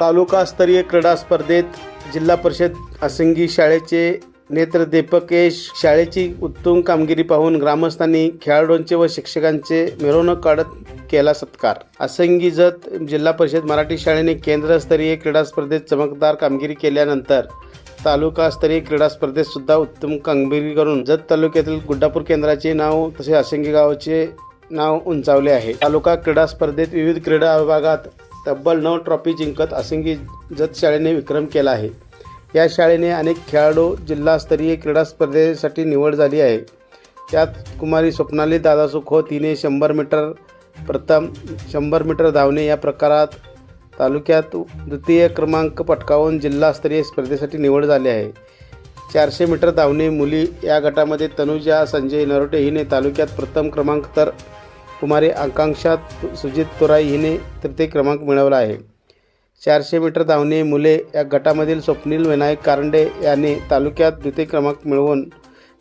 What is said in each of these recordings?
तालुकास्तरीय क्रीडा स्पर्धेत जिल्हा परिषद असंगी शाळेचे नेत्रदीपकेश शाळेची उत्तम कामगिरी पाहून ग्रामस्थांनी खेळाडूंचे व शिक्षकांचे मिरवणूक काढत केला सत्कार. असंगी जत जिल्हा परिषद मराठी शाळेने केंद्रस्तरीय क्रीडा स्पर्धेत चमकदार कामगिरी केल्यानंतर तालुकास्तरीय क्रीडा स्पर्धेत सुद्धा उत्तम कामगिरी करून जत तालुक्यातील गुड्डापूर केंद्राचे नाव तसे असंगी गावाचे नाव उंचावले आहे. तालुका क्रीडा स्पर्धेत विविध क्रीडा विभागात तब्बल नऊ ट्रॉफी जिंकत आसिंगी जत शाळेने विक्रम केला आहे. या शाळेने अनेक खेळाडू जिल्हास्तरीय क्रीडा स्पर्धेसाठी निवड झाली आहे. त्यात कुमारी स्वप्नाली दादासू खोत हिने शंभर मीटर प्रथम शंभर मीटर धावणे या प्रकारात तालुक्यात द्वितीय क्रमांक पटकावून जिल्हास्तरीय स्पर्धेसाठी निवड झाली आहे. चारशे मीटर धावणे मुली या गटामध्ये तनुजा संजय नरोटे हिने तालुक्यात प्रथम क्रमांक तर कुमारी आकांक्षा सुजित तुराई हिने तृतीय क्रमांक मिळवला आहे. चारशे मीटर धावणे मुले या गटामधील स्वप्नील विनायक कारंडे यांनी तालुक्यात द्वितीय क्रमांक मिळवून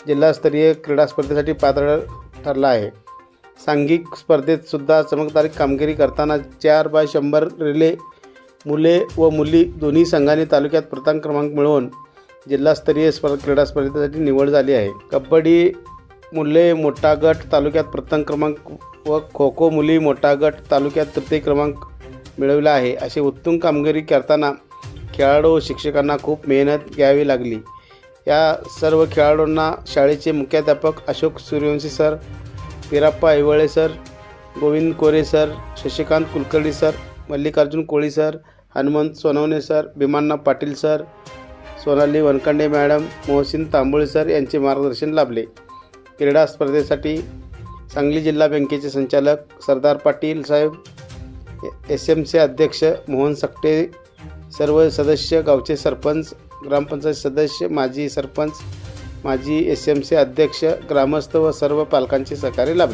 जिल्हास्तरीय क्रीडा स्पर्धेसाठी पात्र ठरला आहे. सांघिक स्पर्धेत सुद्धा चमकदार कामगिरी करताना चार बाय शंभर रिले मुले व मुली दोन्ही संघांनी तालुक्यात प्रथम क्रमांक मिळवून जिल्हास्तरीय स्पर् क्रीडा स्पर्धेसाठी निवड झाली आहे. कबड्डी मुले मोठा गट तालुक्यात प्रथम क्रमांक व खो खो मुली मोठा गट तालुक्यात तृतीय क्रमांक मिळवला आहे. अशी उत्तम कामगिरी करताना खेळाडू व शिक्षकांना खूप मेहनत घ्यावी लागली. या सर्व खेळाडूंना शाळेचे मुख्याध्यापक Ashok Suryavanshi sir Virappa Aiwale sir Govind Kore sir Shashikant Kulkarni sir Mallikarjun Koli sir Hanumant Sonawane sir Bhimanna Patil sir Sonali Wankande madam Mohsin Tambole sir यांचे मार्गदर्शन लाभले. क्रीडा स्पर्धेसाठी सांगली जिल्हा बँकेचे संचालक सरदार पाटील साहेब एस एम सी अध्यक्ष मोहन सकटे सर्व सदस्य गावचे सरपंच ग्रामपंचायत सदस्य माजी सरपंच माजी एस एम सी अध्यक्ष ग्रामस्थ व सर्व पालकांचे सहकार्य लाभले.